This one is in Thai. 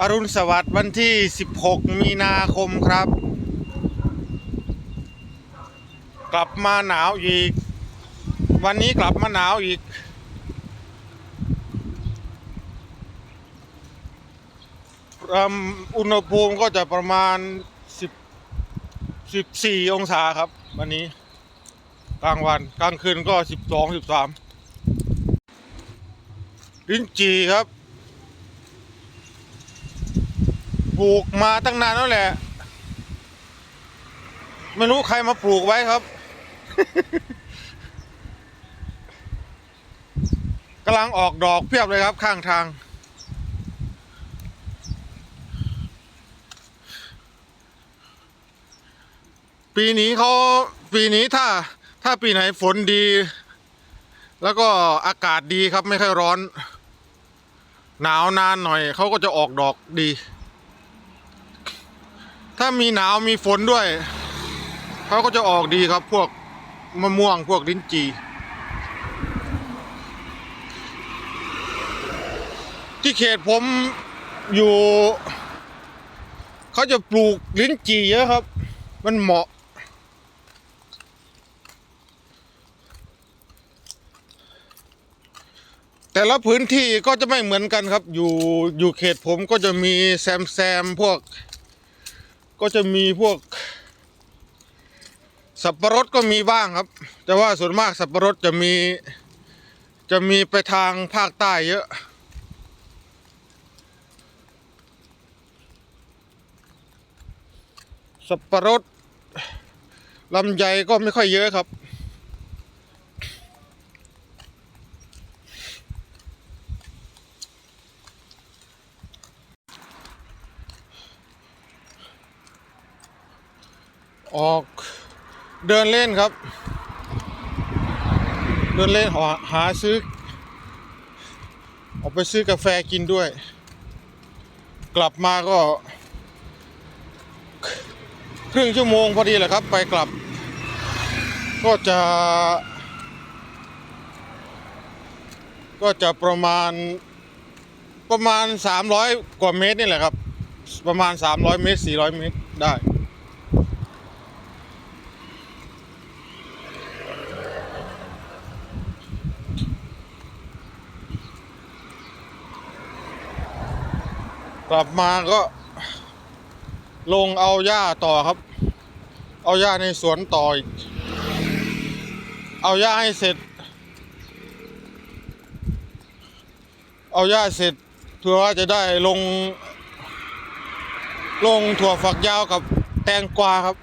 อรุณสวัสดิ์วันที่ 16 มีนาคมครับ กลับมาหนาวอีก วันนี้กลับมาหนาวอีก อุณหภูมิก็จะประมาณ 10 14 องศาครับ วันนี้ กลางวันกลางคืนก็ 12 13 ลิ้นจีครับ ป ลูกมาตั้งนานแล้วแหละ ไม่รู้ใครมาปลูกไว้ครับกำลังออกดอกเพียบเลยครับข้างทาง ปีนี้เขาปีนี้ถ้าถ้าปีไหนฝนดี แล้วก็อากาศดีครับไม่ค่อยร้อน หนาวนานหน่อยเขาก็จะออกดอกดี ถ้ามีหนาวมีฝนด้วย เขาก็จะออกดีครับ พวกมะม่วงพวกลิ้นจี่ที่เขตผมอยู่ เขาจะปลูกลิ้นจี่เยอะครับ มันเหมาะ แต่ละพื้นที่ก็จะไม่เหมือนกันครับ อยู่อยู่เขตผมก็จะมีแซมแซมพวก ก็จะมีพวก สับปะรดก็มีบ้างครับ แต่ว่าส่วนมากสับปะรดจะมี จะมีไปทางภาคใต้เยอะสับปะรดลำไยก็ไม่ค่อยเยอะครับ ออกเดินเล่นครับ เดินเล่นหาหาซื้อ ออกไปซื้อกาแฟกินด้วย กลับมาก็ ครึ่งชั่วโมงพอดีแหละครับ ไปกลับ ก็จะ ก็จะประมาณประมาณ 300 กว่าเมตรนี่แหละครับ ประมาณ 300 เมตร 400 เมตรได้ กลับมาก็ ลงเอาหญ้าต่อครับ เอาหญ้าในสวนต่ออีก เอาหญ้าให้เสร็จ เอาหญ้าเสร็จเพื่อว่าจะได้ลง ลงถั่วฝักยาวกับแตงกวาครับ